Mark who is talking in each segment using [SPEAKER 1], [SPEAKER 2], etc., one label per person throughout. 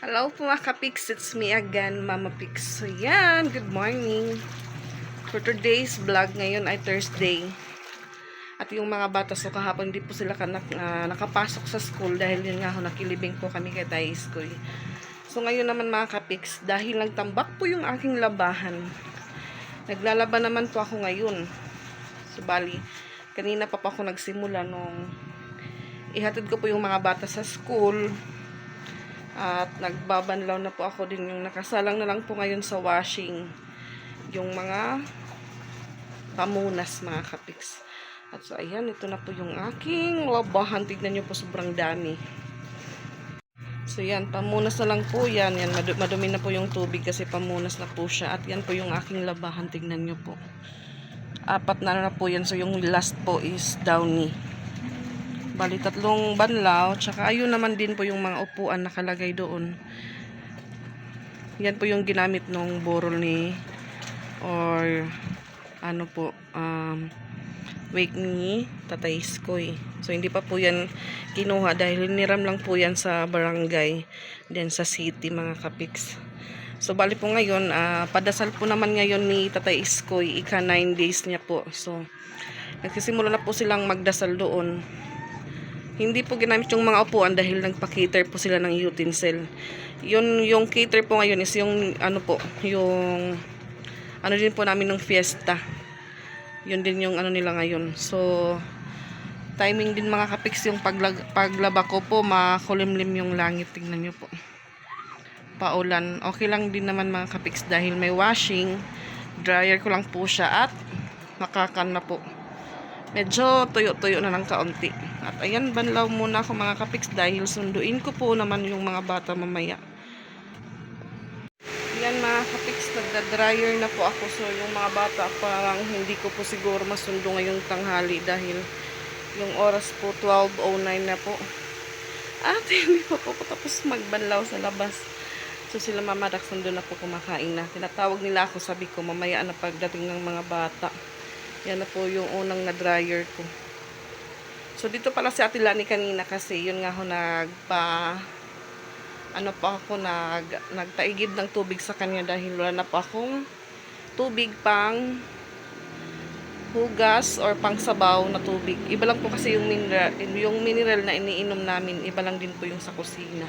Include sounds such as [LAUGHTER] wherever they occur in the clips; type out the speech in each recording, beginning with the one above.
[SPEAKER 1] Hello po mga kapix, it's me again, Mama Pix. So yan, good morning. For today's vlog, ngayon ay Thursday. At yung mga bata, so kahapon hindi po sila kanak, ah, nakapasok sa school dahil yun nga ho, nakilibing po kami kay Tay Iskoy. So ngayon naman mga kapix, dahil nagtambak po yung aking labahan, naglalaba naman po ako ngayon. So bali, kanina pa po ako nagsimula nung ihatid ko po yung mga bata sa school. At nagbabanlaw na po ako din yung nakasalang na lang po ngayon sa washing. Yung mga pamunas mga kapiks. At so ayan, ito na po yung aking labahan. Tignan nyo po sobrang dami. So yan, pamunas na lang po yan. yan madu- madumi na po yung tubig kasi pamunas na po siya. At yan po yung aking labahan. Tignan nyo po. Apat na na po yan. So yung last po is downy. Bali, tatlong banlaw. Tsaka ayun naman din po yung mga upuan nakalagay doon. Yan po yung ginamit nung borol ni or ano po um, wake ni Tatay Iskoy. So hindi pa po yan kinuha dahil niram lang po yan sa barangay then sa city mga kapiks. So bali po ngayon, ah, padasal po naman ngayon ni Tatay Iskoy, ika 9 days niya po. So nagsisimula na po silang magdasal doon. Hindi po ginamit yung mga upuan dahil nagpa-cater po sila ng utensil. Yun, yung cater po ngayon is yung, ano po, yung, ano din po namin ng fiesta. Yun din yung ano nila ngayon. So, timing din mga kapiks yung paglag, paglaba ko po, makulimlim yung langit. Tingnan nyo po. Paulan. Okay lang din naman mga kapiks dahil may washing. Dryer ko lang po siya at nakakan na po medyo tuyo-tuyo na ng kaunti. At ayan, banlaw muna ako mga kapiks dahil sunduin ko po naman yung mga bata mamaya. Yan mga kapiks, nagda-dryer na po ako. So yung mga bata parang hindi ko po siguro masundo ngayong tanghali dahil yung oras po 12.09 na po. At [LAUGHS] hindi po po tapos magbanlaw sa labas. So sila mama Dax nandun na po kumakain na. Tinatawag nila ako, sabi ko mamaya na pagdating ng mga bata. Yan na po yung unang na-dryer ko. So, dito pala si Ate Lani kanina kasi yun nga ho nagpa ano pa ako nag nagtaigib ng tubig sa kanya dahil wala na po akong tubig pang hugas or pang sabaw na tubig. Iba lang po kasi yung mineral, yung mineral na iniinom namin, iba lang din po yung sa kusina.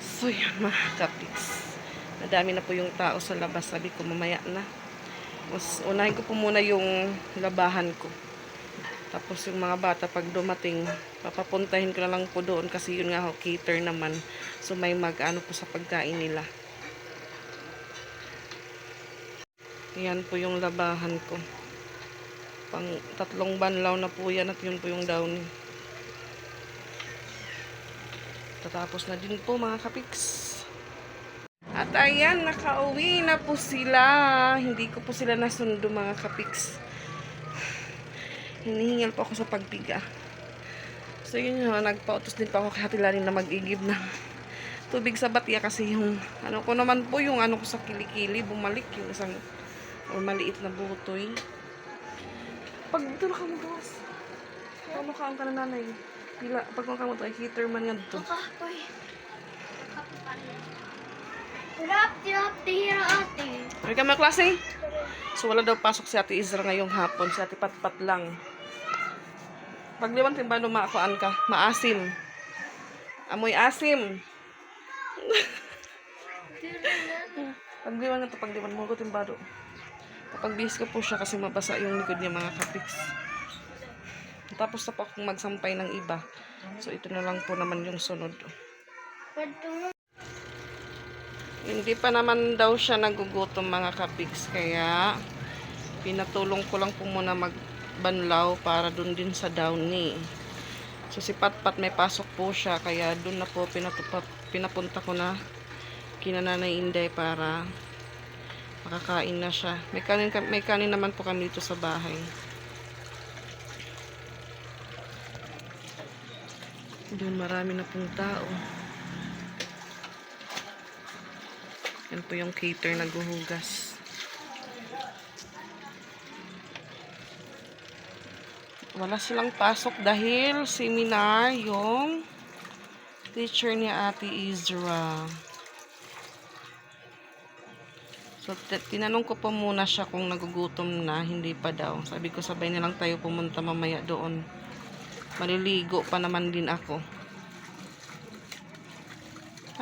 [SPEAKER 1] So, yan mga kapiks. Nadami na po yung tao sa labas. Sabi ko, mamaya na. Mas unahin ko po muna yung labahan ko. Tapos yung mga bata pag dumating, papapuntahin ko na lang po doon kasi yun nga ho, cater naman. So may mag-ano po sa pagkain nila. Yan po yung labahan ko. Pang tatlong banlaw na po yan at yun po yung downy. Tatapos na din po mga kapiks. At ayan, nakauwi na po sila. Hindi ko po sila nasundo mga kapiks. Hinihingal po ako sa pagpiga. So yun yun, nagpautos din pa ako kay Hati Lani na mag-igib ng tubig sa batya kasi yung ano ko naman po yung ano ko sa kilikili bumalik yung isang o maliit na butoy. Pag dito na ka mo gawas. Ano ka ang kananay? Pila, pag mga kamot ay heater man nga dito.
[SPEAKER 2] Kapoy. Tirap, tirap, tihira ate.
[SPEAKER 1] Ay ka mga klase? So wala daw pasok si Ate Izra ngayong hapon. Si Ate Patpat lang. Pagliwan timba no maakuan ka. Maasim. Amoy asim. [LAUGHS] Pagliwan nga to pagliwan mo ko timbado. Kapag bihis ko po siya kasi mabasa yung likod niya mga kapiks. Tapos na po akong magsampay ng iba. So ito na lang po naman yung sunod. Hindi pa naman daw siya nagugutom mga kapiks. Kaya pinatulong ko lang po muna magbanlaw para dun din sa downy. So si Patpat may pasok po siya. Kaya dun na po pinatupa, pinapunta ko na kina Nanay Inday para makakain na siya. May kanin, ka- may kanin naman po kami dito sa bahay. Doon marami na pong tao. Yan po yung cater na guhugas. Wala silang pasok dahil seminar yung Teacher niya Ate Izra. So, tinanong ko pa muna siya kung nagugutom na, hindi pa daw. Sabi ko, sabay na lang tayo pumunta mamaya doon. Maliligo pa naman din ako.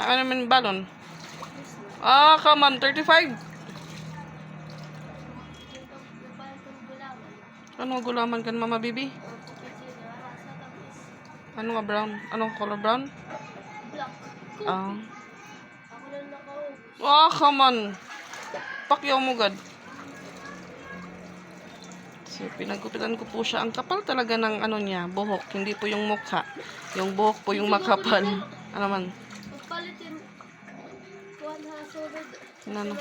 [SPEAKER 1] Ano naman balon? Ah, come on, 35. Ano gulaman kan mama bibi? Ano nga brown? Ano color brown?
[SPEAKER 2] Black.
[SPEAKER 1] Ah. Ah, come on. Pakyaw mo gad. So, pinagkupitan ko po siya. Ang kapal talaga ng ano niya, buhok. Hindi po yung mukha. Yung buhok po yung makapal. Ano man?
[SPEAKER 2] Pagpalitin. Kuhan ha, solid.
[SPEAKER 1] Ano?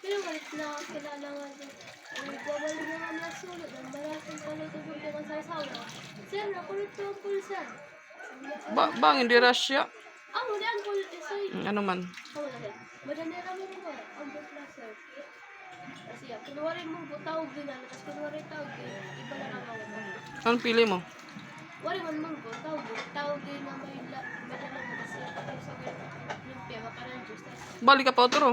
[SPEAKER 2] Pero malit na kilala nga din. Ang nagwawali na nga na solid. Ang malaking palit ang bulto ng sasawa. Sir, nakulit ko ang pulsa.
[SPEAKER 1] Ba bang, hindi Russia?
[SPEAKER 2] Ah, muli ang kulit.
[SPEAKER 1] Mm, Ano man?
[SPEAKER 2] Oh, wala. Madanera mo mo ang bukla, sir. Kasi ya, kunwari mo butawag din na, tapos kunwari tawag din, iba na lang ako.
[SPEAKER 1] Anong pili mo?
[SPEAKER 2] Wari man manggo, tawag din, tawag din na may la, madala mo kasi sa lumpia, makanan juice, tapos,
[SPEAKER 1] Balik ka pa otro.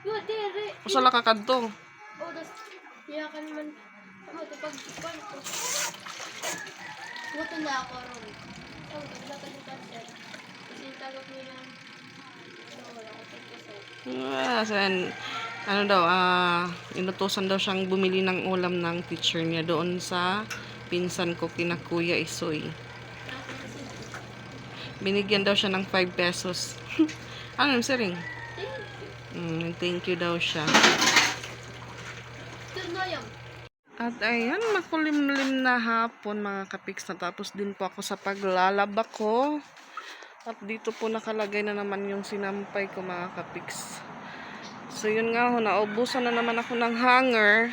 [SPEAKER 2] yo, dire,
[SPEAKER 1] Usala ka kadto.
[SPEAKER 2] oh, tapos, iyakan man, ano, ito pag, pag, Buto na ako ron. Oh, wala ka yung cancer. Kasi tagap wala ko sa puso.
[SPEAKER 1] Ah, sen, ano daw, ah, inutusan daw siyang bumili ng ulam ng teacher niya doon sa pinsan ko kina Kuya Isoy. Binigyan daw siya ng 5 pesos. ano yung siring? Mm, thank you daw siya. At ayan, makulimlim na hapon mga kapiks. Natapos din po ako sa paglalaba ko. At dito po nakalagay na naman yung sinampay ko mga kapiks. So yun nga ho, naubusan na naman ako ng hanger.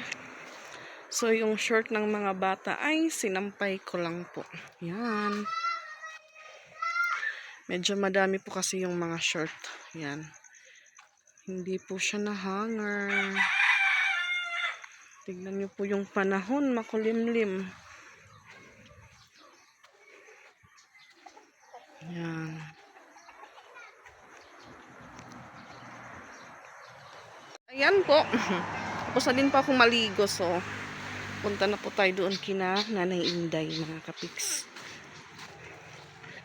[SPEAKER 1] So yung short ng mga bata ay sinampay ko lang po. Yan. Medyo madami po kasi yung mga short. Yan. Hindi po siya na hanger. Tignan niyo po yung panahon, makulimlim. Yan. Ayan po. [LAUGHS] Tapos na din pa akong maligo, so punta na po tayo doon kina Nanay Inday, mga kapiks.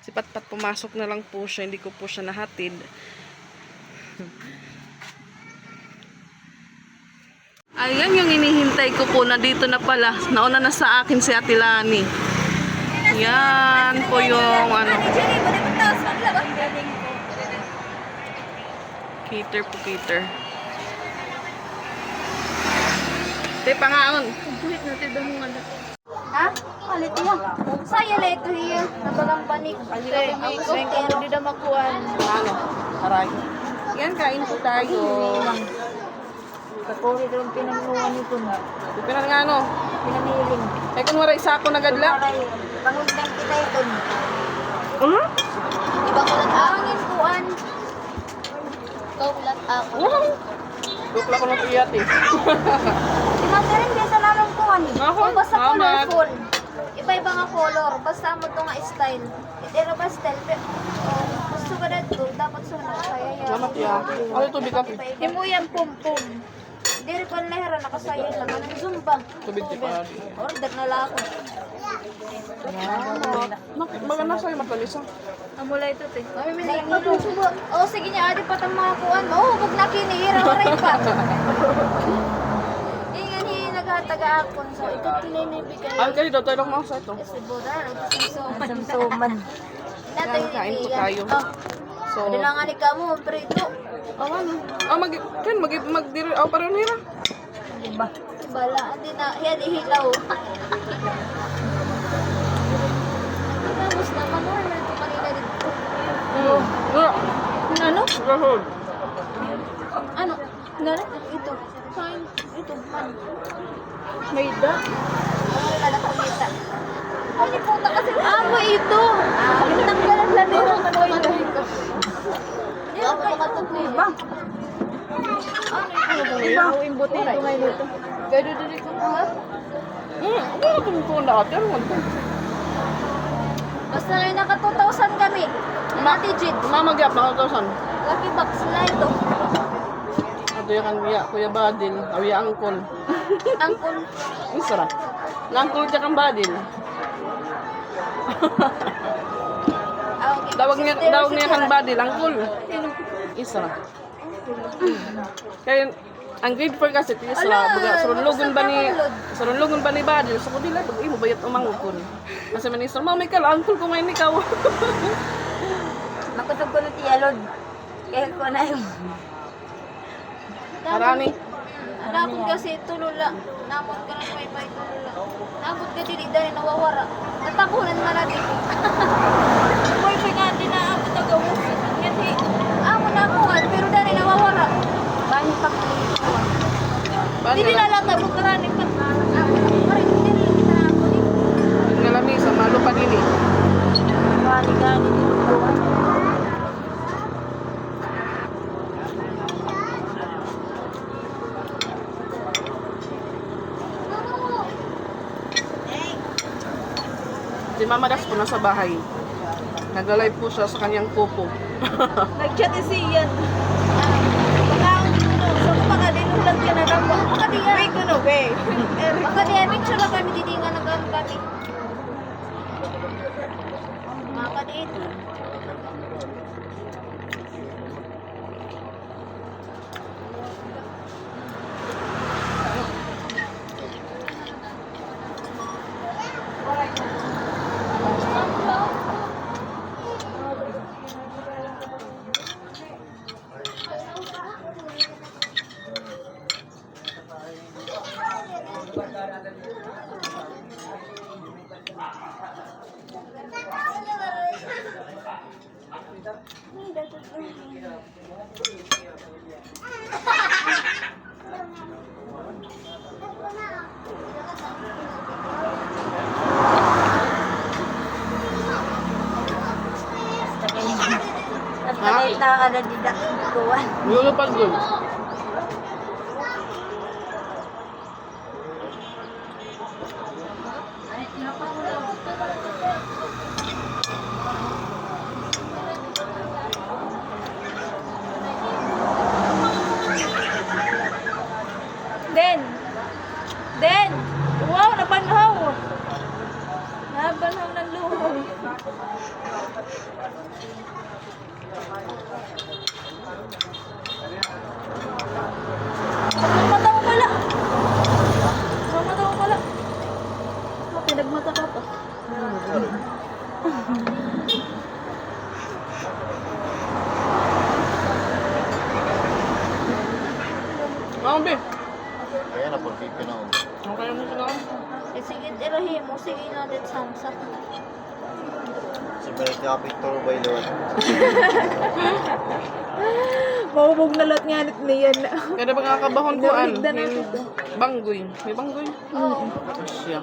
[SPEAKER 1] Si Patpat pumasok na lang po siya, hindi ko po siya nahatid. Ayan yung inihintay ko po na dito na pala. Nauna na sa akin si Ate Lani. Yan po yung ano. Cater po cater. Te pangaon.
[SPEAKER 2] Buhit natin daw mga anak. Ha? Palit niya. Saya na ito hiya. Nabagang panik. Ang pero di na makuhan.
[SPEAKER 1] Ano? Aray. Yan kain po tayo.
[SPEAKER 2] Kapuri doon pinangluan nito na.
[SPEAKER 1] Pinan nga ano.
[SPEAKER 2] Pinaniling.
[SPEAKER 1] Ay kung wala isa ako nagadla.
[SPEAKER 2] Pangundang kita ito.
[SPEAKER 1] Ano?
[SPEAKER 2] Iba ko lang angin kuan. Ikaw ulat ako.
[SPEAKER 1] Wow. Dukla ko na tiyat eh. [LAUGHS]
[SPEAKER 2] Tinatarin din sa lamang kuan.
[SPEAKER 1] Ako,
[SPEAKER 2] Kung basta
[SPEAKER 1] salamat.
[SPEAKER 2] colorful. Iba-iba nga color. Basta mo to nga style. Pero ba style? Pero, oh, gusto ka na ito. Dapat sunod kaya yan.
[SPEAKER 1] Salamat ya. Ano tubig ka?
[SPEAKER 2] Himuyan pum-pum. Diri ko lehera nakasaya lang. Anong zumba?
[SPEAKER 1] Tubig di pa.
[SPEAKER 2] Order na lang ako.
[SPEAKER 1] Maganda sa'yo matalisa.
[SPEAKER 2] Amula ito, te. Mami, may nangingilo. Oo, sige niya, adi pa itong mga kuwan. Oo, huwag na kinihira, waray pa. Ingan hiya naghataga akon. So, ito tininibigay.
[SPEAKER 1] Ay kasi daw tayo lang sa ito.
[SPEAKER 2] Kasi bura, nagsusuman. Nagsusuman. Natin
[SPEAKER 1] kain po tayo.
[SPEAKER 2] Oh,
[SPEAKER 1] So,
[SPEAKER 2] Hindi lang nga ni kamo, prito.
[SPEAKER 1] oh, ano? Ah, mag, kan, mag, mag, oh, parang nira.
[SPEAKER 2] Diba? Bala, hindi na, yan, ihilaw. Tapos naman, wala ito kanina dito.
[SPEAKER 1] Mm. Nira.
[SPEAKER 2] Ano?
[SPEAKER 1] Gahod.
[SPEAKER 2] Ano? Gano'n? Ito. Kain. Ito. Man. May da? Wala na kumita. Ay, puta kasi. Amo ito. Ah, tanggalan lang nila. Ano ito? Yan, kay Iba. Ano ito? Iba. Ang buti ito ngayon dito. Gado dito ko.
[SPEAKER 1] Hmm, ko na. Ano ko?
[SPEAKER 2] Basta na naka 2,000 kami. Mati Jid.
[SPEAKER 1] Mamagap na 1,000.
[SPEAKER 2] Lucky box na ito.
[SPEAKER 1] Ato yung kan kuya, kuya Badil. Kuya Angkol.
[SPEAKER 2] Angkol.
[SPEAKER 1] Isra. Nangkol ka kang Badil.
[SPEAKER 2] Ah.
[SPEAKER 1] Dawag niya, dawag niya kang Badil. Angkol. Isra. Kaya ang grade 4 kasi ti Isra.
[SPEAKER 2] Ala,
[SPEAKER 1] Baga, surunlugon ba ni surunlugon ba ni Badil? So kung dila pag imo bayat umangkol. Kasi man Isra, mamay ka lang angkol ko ngayon ikaw.
[SPEAKER 2] Makutob ko na tiyalod. Kaya ko na yung...
[SPEAKER 1] Marami.
[SPEAKER 2] Napot kasi tulula. Napot ka may may tulula. Napot ka dili dahil nawawara. Natakunan man natin [LAUGHS] boy nga din na ako tagawos. Ngati, amo na ako nga, pero dahil nawawara. Bani pa ko. Dili na lang tabo karani pa. Ako, parang hindi na kita na ako ni.
[SPEAKER 1] nga lamisa, malupan ini.
[SPEAKER 2] Bani gani.
[SPEAKER 1] Si Mama Das po nasa bahay. Nag-live po siya sa kanyang kuko. [LAUGHS]
[SPEAKER 2] Nag-chat si Ian. Pagkaon ko, so baka din ulang ka na lang. Baka di yan. Wait ko no, be. [LAUGHS] Baka di yan, picture lang kami dito nga nag-ano kami. Baka di ito. At Ka na dida. Kuwan.
[SPEAKER 1] Lulupad doon.
[SPEAKER 2] Den! Den! Wow, nabanhaw! Nabanhaw ng luho. Mamataw pala! Mamataw pala! Oh, pinagmata ka pa.
[SPEAKER 1] Mama, be.
[SPEAKER 3] Kaya na, pag pipi na ako.
[SPEAKER 1] Okay mo sila.
[SPEAKER 2] Eh, sige, irahin Sige natin samsak.
[SPEAKER 3] Si Balik Kapit Toro by Lord. [LAUGHS]
[SPEAKER 2] Mabubog na lahat nga niyan.
[SPEAKER 1] Kaya ba nga kabahon ko an?
[SPEAKER 2] Narinig na
[SPEAKER 1] Yung. Banggoy. May banggoy?
[SPEAKER 2] Oo.
[SPEAKER 1] Siya.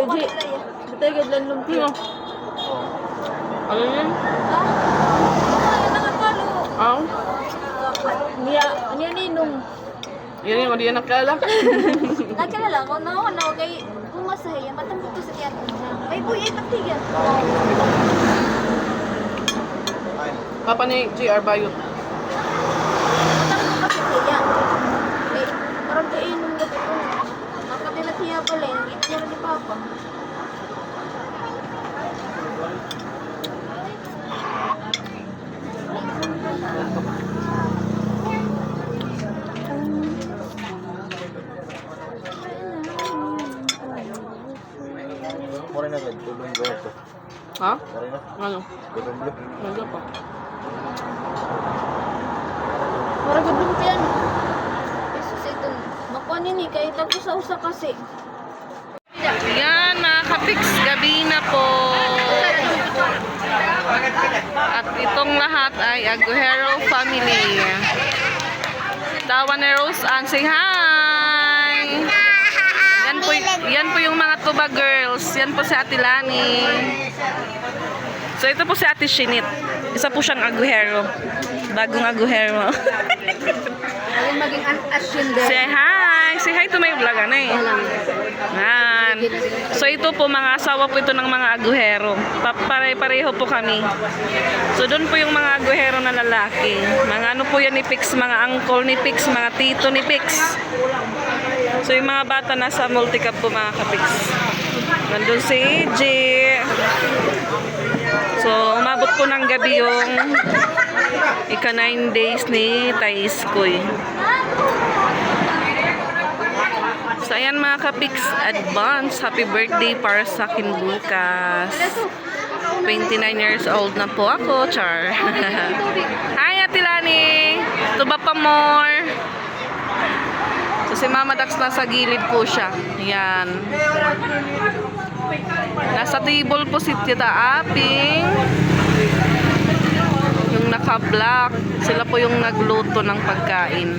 [SPEAKER 2] Eji, batay lang lumpia.
[SPEAKER 1] Sino? Ano yun?
[SPEAKER 2] Ah? Niya, niya ninong.
[SPEAKER 1] Yan yung hindi yan nakala. [LAUGHS]
[SPEAKER 2] Nagkalala ko na ako na kay pumasahe, matambok to sa tiyan. Ay, boy, ay taktigan.
[SPEAKER 3] Ay,
[SPEAKER 1] Papa ni JR Bayot.
[SPEAKER 2] Matambok kasi tiyan. Eh, parang kainom na ito. Nakadinatiya pala, yung itya ni Papa.
[SPEAKER 3] Mura na agad. Tulong ba ito?
[SPEAKER 1] Ha?
[SPEAKER 3] Mura na.
[SPEAKER 1] Ano?
[SPEAKER 3] Tulong blue.
[SPEAKER 1] Ano pa?
[SPEAKER 2] Parang gudong tiyan. Jesus, ito. Makuha ni kay tapos sa usa kasi.
[SPEAKER 1] Yan mga kapiks, gabi na po. At itong lahat ay Aguero family. Tawa ni Rose Ann, say hi! Yan po, yan po yung mga tuba girls. Yan po si Ate Lani. So ito po si Ate Shinit. Isa po siyang Aguero. Bagong
[SPEAKER 2] natin maging ascender.
[SPEAKER 1] Say hi! Say hi to my vlog, ano eh. Yan. So ito po, mga asawa po ito ng mga aguhero. Pa- Pare-pareho po kami. So doon po yung mga aguhero na lalaki. Mga ano po yan ni Pix, mga uncle ni Pix, mga tito ni Pix. So yung mga bata nasa multicap po mga kapix. Nandun si AJ. So umabot po ng gabi yung ika 9 days ni Taiskoy. So ayan mga kapix, advance happy birthday para sa akin bukas. 29 years old na po ako, Char. [LAUGHS] Hi, Ate Lani! Tuba pa more! So si Mama Dax nasa gilid po siya. Yan. Nasa table po si Tita Aping. Yung naka-black. Sila po yung nagluto ng pagkain.